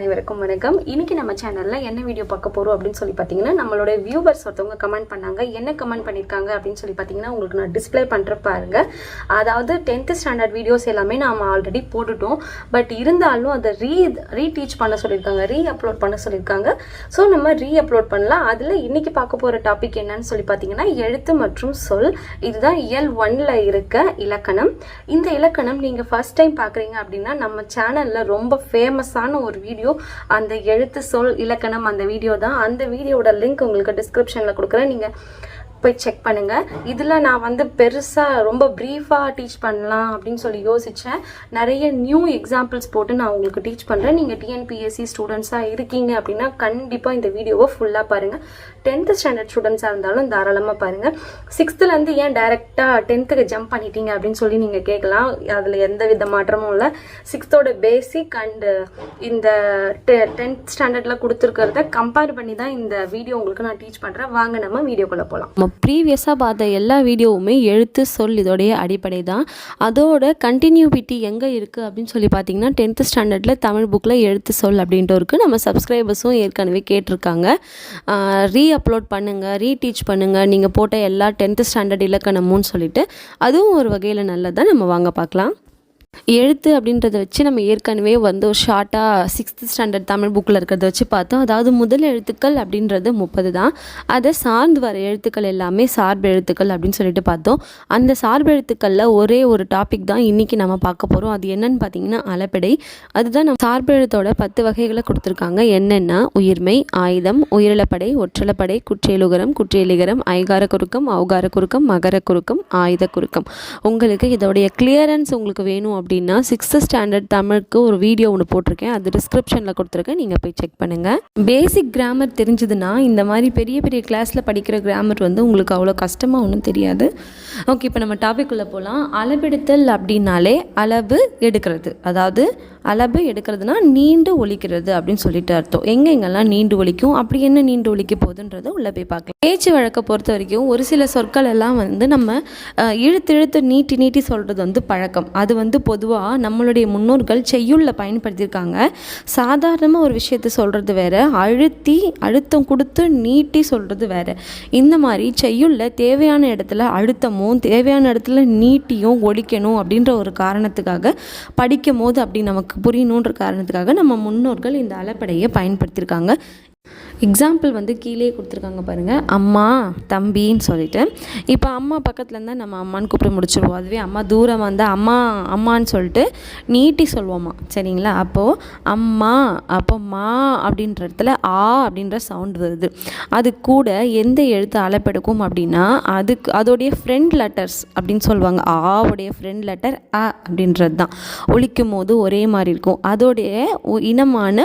அனைவருக்கும் வணக்கம். இன்னைக்கு நம்ம சேனல்ல என்ன வீடியோ பார்க்க போறோம் அப்படின்னு சொல்லி பார்த்தீங்கன்னா நம்மளோட வியூவர்ஸ் ஒருத்தவங்க கமெண்ட் பண்ணாங்க. என்ன கமெண்ட் பண்ணியிருக்காங்க அப்படின்னு சொல்லி பார்த்தீங்கன்னா உங்களுக்கு நான் டிஸ்ப்ளே பண்ற பாருங்க. அதாவது டென்த் ஸ்டாண்டர்ட் வீடியோஸ் எல்லாமே நாம ஆல்ரெடி போட்டுட்டோம். பட் இருந்தாலும் அதை ரீ ரீடீச் பண்ண சொல்லியிருக்காங்க ரீ அப்லோட் பண்ண சொல்லியிருக்காங்க. ஸோ நம்ம ரீ அப்லோட் பண்ணலாம். அதில் இன்னைக்கு பார்க்க போகிற டாபிக் என்னன்னு சொல்லி பார்த்தீங்கன்னா எழுத்து மற்றும் சொல். இதுதான் இயல் ஒன்ல இருக்க இலக்கணம். இந்த இலக்கணம் நீங்கள் ஃபர்ஸ்ட் டைம் பார்க்குறீங்க அப்படின்னா நம்ம சேனலில் ரொம்ப ஃபேமஸான ஒரு வீடியோ அந்த எழுத்து சொல் இலக்கணம் அந்த வீடியோ தான். அந்த வீடியோட லிங்க் உங்களுக்கு டிஸ்கிரிப்ஷனில் கொடுக்குறேன். நீங்கள் போய் செக் பண்ணுங்க. இதில் நான் வந்து பெருசாக ரொம்ப ப்ரீஃபாக டீச் பண்ணலாம் அப்படின்னு சொல்லி யோசித்தேன் நிறைய நியூ எக்ஸாம்பிள்ஸ் போட்டு நான் உங்களுக்கு டீச் பண்ணுறேன் நீங்கள் டிஎன்பிஎஸ்சி ஸ்டூடெண்ட்ஸாக இருக்கீங்க அப்படின்னா கண்டிப்பாக இந்த வீடியோவை ஃபுல்லாக பாருங்கள் டென்த்து ஸ்டாண்டர்ட் ஸ்டூடெண்ட்ஸாக இருந்தாலும் தாராளமாக பாருங்கள் சிக்ஸ்த்துலேருந்து ஏன் டைரெக்டாக டென்த்துக்கு ஜம்ப் பண்ணிட்டீங்க அப்படின்னு சொல்லி நீங்கள் கேட்கலாம். அதில் எந்த வித மாற்றமும் இல்லை. சிக்ஸ்த்தோட பேசிக் அண்டு இந்த டென்த் ஸ்டாண்டர்டில் கொடுத்துருக்கிறத கம்பேர் பண்ணி தான் இந்த வீடியோ உங்களுக்கு நான் டீச் பண்ணுறேன் வாங்க நம்ம வீடியோக்குள்ளே போகலாம் நம்ம ப்ரீவியஸாக பார்த்த எல்லா வீடியோவுமே எழுத்து சொல் இதோடைய அடிப்படை தான். அதோட கண்டினியூபிட்டி எங்கே இருக்குது அப்படின்னு சொல்லி பார்த்தீங்கன்னா டென்த்து ஸ்டாண்டர்டில் தமிழ் புக்கில் எழுத்து சொல் அப்படின்ட்டு இருக்குது நம்ம சப்ஸ்கிரைபர்ஸும் ஏற்கனவே கேட்டிருக்காங்க. ரீ அப்லோட் பண்ணுங்கள் ரீடீச் பண்ணுங்கள் நீங்கள் போட்ட எல்லா டென்த்து ஸ்டாண்டர்ட் இலக்கணமும்னு சொல்லிட்டு அதுவும் ஒரு வகையில் நல்லதாக நம்ம வாங்க பார்க்கலாம். எழுத்து அப்படின்றத வச்சு நம்ம ஏற்கனவே வந்து ஒரு ஷார்ட்டாக சிக்ஸ்த் ஸ்டாண்டர்ட் தமிழ் புக்கில் இருக்கிறத வச்சு பார்த்தோம். அதாவது முதல் எழுத்துக்கள் அப்படின்றது முப்பது தான். அதை சார்ந்து வர எழுத்துக்கள் எல்லாமே சார்பு எழுத்துக்கள் அப்படின்னு சொல்லிட்டு பார்த்தோம். அந்த சார்பு எழுத்துக்களில் ஒரே ஒரு டாபிக் தான் இன்றைக்கி நம்ம பார்க்க போகிறோம் அது என்னன்னு பார்த்தீங்கன்னா அலப்படை அதுதான் நம்ம சார்பு எழுத்தோட பத்து வகைகளை கொடுத்துருக்காங்க. என்னென்னா உயிர்மை ஆயுதம் உயிரிழப்படை ஒற்றலப்படை குற்றியலுகரம் குற்றியலிகரம் ஐகார குறுக்கம் அவுகார குறுக்கம் மகர குறுக்கம் ஆயுத குறுக்கம். உங்களுக்கு இதோடைய கிளியரன்ஸ் உங்களுக்கு வேணும் அப்படின்னா சிக்ஸ்த்து ஸ்டாண்டர்ட் தமிழுக்கு ஒரு வீடியோ ஒன்று போட்டிருக்கேன். அது டிஸ்கிரிப்ஷனில் கொடுத்துருக்கேன். நீங்கள் போய் செக் பண்ணுங்கள் பேசிக் கிராமர் தெரிஞ்சதுன்னா இந்த மாதிரி பெரிய பெரிய கிளாஸில் படிக்கிற கிராமர் வந்து உங்களுக்கு அவ்வளோ கஷ்டமாக ஒன்றும் தெரியாது. ஓகே இப்போ நம்ம டாபிக் உள்ளே போகலாம் அளவெடுத்தல் அப்படின்னாலே அளவு எடுக்கிறது. அதாவது அளவு எடுக்கிறதுனா நீண்டு ஒழிக்கிறது அப்படின்னு சொல்லிட்டு அர்த்தம். எங்கெங்கெல்லாம் நீண்டு ஒழிக்கும் அப்படி என்ன நீண்டு ஒழிக்க போகுதுன்றதை உள்ளே போய் பார்க்கலாம். பேச்சு வழக்கை பொறுத்த வரைக்கும் ஒரு சில சொற்கள் எல்லாம் வந்து நம்ம இழுத்து இழுத்து நீட்டி நீட்டி சொல்கிறது வந்து பழக்கம். அது வந்து பொதுவாக நம்மளுடைய முன்னோர்கள் செய்யுளில் பயன்படுத்தியிருக்காங்க. சாதாரணமாக ஒரு விஷயத்தை சொல்கிறது வேறு அழுத்தி அழுத்தம் கொடுத்து நீட்டி சொல்கிறது வேறு. இந்த மாதிரி செய்யுளில் தேவையான இடத்துல அழுத்தமும் தேவையான இடத்துல நீட்டியும் ஒழிக்கணும் அப்படின்ற ஒரு காரணத்துக்காக படிக்கும் போது அப்படி நமக்கு புரியணுன்ற காரணத்துக்காக நம்ம முன்னோர்கள் இந்த அலப்படையை பயன்படுத்தியிருக்காங்க. எக்ஸாம்பிள் வந்து கீழே கொடுத்துருக்காங்க பாருங்கள் அம்மா தம்பின்னு சொல்லிட்டு. இப்போ அம்மா பக்கத்தில் இருந்தால் நம்ம அம்மான்னு கூப்பிட்டு முடிச்சிடுவோம் அதுவே அம்மா தூரம் வந்தால் அம்மா அம்மான்னு சொல்லிட்டு நீட்டி சொல்லுவோம்மா சரிங்களா? அப்போது அம்மா அப்போ மா அப்படின்ற இடத்துல ஆ அப்படின்ற சவுண்ட் வருது. அது கூட எந்த எழுத்து அலைப்பெடுக்கும் அப்படின்னா அதுக்கு அதோடைய ஃப்ரெண்ட் லெட்டர்ஸ் அப்படின்னு சொல்லுவாங்க. ஆவுடைய ஃப்ரெண்ட் லெட்டர் அ அப்படின்றது தான். ஒழிக்கும் போது ஒரே மாதிரி இருக்கும். அதோடைய இனமான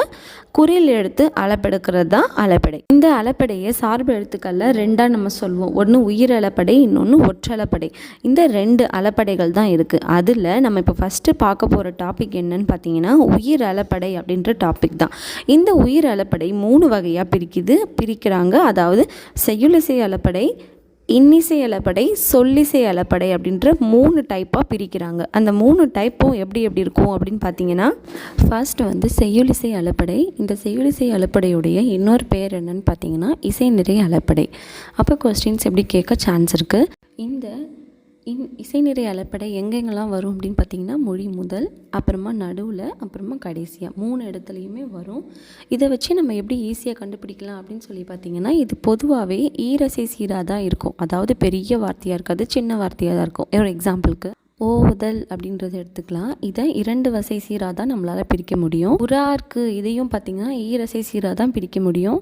குறில் எழுத்து அளப்பெடுக்கிறது தான் அலப்படை. இந்த அலப்படையை சார்பு எழுத்துக்களில் ரெண்டாக நம்ம சொல்லுவோம் ஒன்று உயிர் அலப்படை இன்னொன்று ஒற்றலப்படை இந்த ரெண்டு அலப்படைகள் தான் இருக்குது அதில் நம்ம இப்போ ஃபஸ்ட்டு பார்க்க போகிற டாபிக் என்னன்னு பார்த்தீங்கன்னா உயிர் அலப்படை அப்படின்ற டாபிக் தான். இந்த உயிர் அலப்படை மூணு வகையாக பிரிக்குது பிரிக்கிறாங்க. அதாவது செய்யுளிசை அலப்படை இன்னிசை அளப்படை சொல்லிசை அளப்படை அப்படின்ற மூணு டைப்பாக பிரிக்கிறாங்க. அந்த மூணு டைப்பும் எப்படி எப்படி இருக்கும் அப்படின்னு பார்த்தீங்கன்னா ஃபர்ஸ்ட் வந்து செய்யுளிசை அலப்படை இந்த செய்யுளிசை அலப்படையுடைய இன்னொரு பேர் என்னன்னு பார்த்தீங்கன்னா இசை நிறை அலப்படை அப்போ கொஸ்டின்ஸ் எப்படி கேட்க சான்ஸ் இருக்குது இந்த இன் இசை நிறை அளப்படை எங்கெங்கெல்லாம் வரும் அப்படின்னு பார்த்தீங்கன்னா மொழி முதல் அப்புறமா நடுவில் அப்புறமா கடைசியாக மூணு இடத்துலையுமே வரும். இதை வச்சு நம்ம எப்படி ஈஸியாக கண்டுபிடிக்கலாம் அப்படின்னு சொல்லி பார்த்தீங்கன்னா இது பொதுவாகவே ஈரசை சீராக தான் இருக்கும். அதாவது பெரிய வார்த்தையாக இருக்காது சின்ன வார்த்தையாக தான் இருக்கும். ஒரு எக்ஸாம்பிளுக்கு ஓதல் அப்படின்றத எடுத்துக்கலாம். இதை இரண்டு வசை சீராக தான் நம்மளால் பிரிக்க முடியும். உரார்க்கு இதையும் பார்த்தீங்கன்னா ஈரசை சீராக தான் பிரிக்க முடியும்.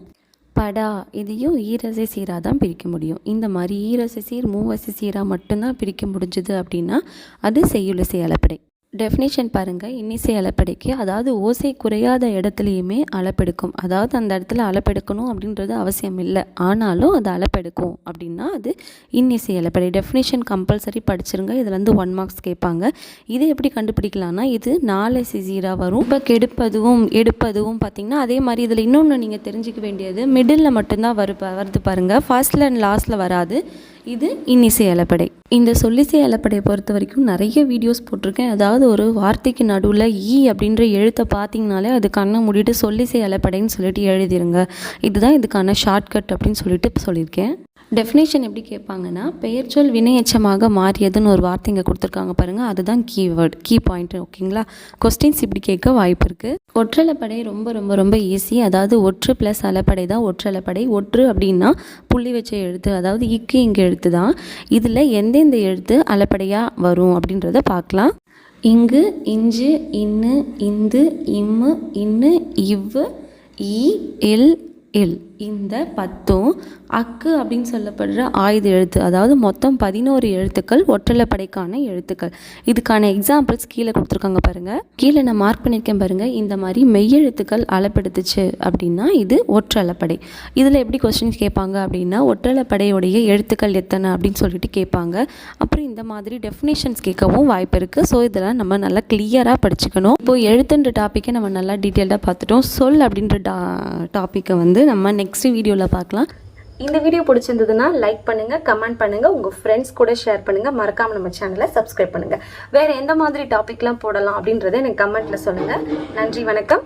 படா இதையும் ஈரசை சீராக தான் பிரிக்க முடியும். இந்த மாதிரி ஈரசை சீர் மூவசை சீராக மட்டும்தான் பிரிக்க முடிஞ்சுது அப்படின்னா அது செய்யுளிசை அளப்படை. டெஃபினேஷன் பாருங்கள் இன்னிசை அளப்படைக்கு. அதாவது ஓசை குறையாத இடத்துலையுமே அளப்பெடுக்கும். அதாவது அந்த இடத்துல அளப்பெடுக்கணும் அப்படின்றது அவசியம் இல்லை. ஆனாலும் அது அளப்பெடுக்கும் அப்படின்னா அது இன்னிசை அளப்படை. Definition compulsory படிச்சிருங்க. இதில் வந்து ஒன் மார்க்ஸ் கேட்பாங்க. இது எப்படி கண்டுபிடிக்கலாம்னா இது நாலு சிசீராக வரும். இப்போ கெடுப்பதுவும் எடுப்பதுவும் பார்த்தீங்கன்னா அதே மாதிரி இதில் இன்னொன்று நீங்கள் தெரிஞ்சுக்க வேண்டியது மிடில் மட்டும்தான் வரு வருது பாருங்கள் ஃபர்ஸ்ட்டில் அண்ட் லாஸ்ட்டில் வராது. இது இன்னிசை அலப்படை. இந்த சொல்லிசை அலப்படையை பொறுத்த வரைக்கும் நிறைய வீடியோஸ் போட்டிருக்கேன். அதாவது ஒரு வார்த்தைக்கு நடுவில் ஈ அப்படின்ற எழுத்தை பார்த்தீங்கனாலே அது கண்ணை மூடிட்டு சொல்லிசை அலப்படைன்னு சொல்லிட்டு எழுதிருங்க. இதுதான் இதுக்கான ஷார்ட்கட் அப்படின்னு சொல்லிட்டு சொல்லியிருக்கேன். டெஃபினேஷன் எப்படி கேட்பாங்கன்னா பெயர்ச்சொல் வினையச்சமாக மாறியதுன்னு ஒரு வார்த்தை இங்கே கொடுத்துருக்காங்க பாருங்கள் அதுதான் கீவேர்ட் கீ பாயிண்ட் ஓகேங்களா கொஸ்டின்ஸ் இப்படி கேட்க வாய்ப்பு இருக்குது ஒற்றலைப்படை ரொம்ப ரொம்ப ரொம்ப ஈஸி அதாவது ஒற்று ப்ளஸ் அலப்படை தான் ஒற்றலைப்படை. ஒற்று அப்படின்னா புள்ளி வச்ச எழுத்து அதாவது இக்கு இங்கே எழுத்து தான். இதில் எந்தெந்த எழுத்து அலப்படையாக வரும் அப்படின்றத பார்க்கலாம். இங்கு இஞ்சு இன்னு இந்து இம்மு இன்னு இவ்வு இ இல் இல் இந்த பத்தும் அக்கு அப்படின்னு சொல்லப்படுற ஆயுத எழுத்து அதாவது மொத்தம் பதினோரு எழுத்துக்கள் ஒற்றலைப்படைக்கான எழுத்துக்கள். இதுக்கான எக்ஸாம்பிள்ஸ் கீழே கொடுத்துருக்காங்க பாருங்கள் கீழே நான் மார்க் பண்ணியிருக்கேன் பாருங்கள் இந்த மாதிரி மெய்யெழுத்துக்கள் அளப்படுத்துச்சு அப்படின்னா இது ஒற்றலைப்படை இதில் எப்படி கொஸ்டின்ஸ் கேட்பாங்க அப்படின்னா ஒற்றலைப்படையுடைய எழுத்துக்கள் எத்தனை அப்படின்னு சொல்லிட்டு கேட்பாங்க. அப்புறம் இந்த மாதிரி டெஃபினேஷன்ஸ் கேட்கவும் வாய்ப்பு இருக்குது ஸோ இதெல்லாம் நம்ம நல்லா கிளியராக படிச்சுக்கணும். இப்போ எழுத்துன்ற டாப்பிக்கை நம்ம நல்லா டீட்டெயில்டாக பார்த்துட்டோம். சொல் அப்படின்ற டா டாப்பிக்கை வந்து நம்ம நெக்ஸ்ட் நெக்ஸ்ட் வீடியோவில் பார்க்கலாம். இந்த வீடியோ பிடிச்சிருந்ததுன்னா லைக் பண்ணுங்கள் கமெண்ட் பண்ணுங்கள் உங்கள் ஃப்ரெண்ட்ஸ் கூட ஷேர் பண்ணுங்கள் மறக்காமல் நம்ம சேனலை சப்ஸ்கிரைப் பண்ணுங்கள் வேறு எந்த மாதிரி டாபிக்லாம் போடலாம் அப்படின்றத எனக்கு கமெண்ட்டில் சொல்லுங்கள் நன்றி வணக்கம்.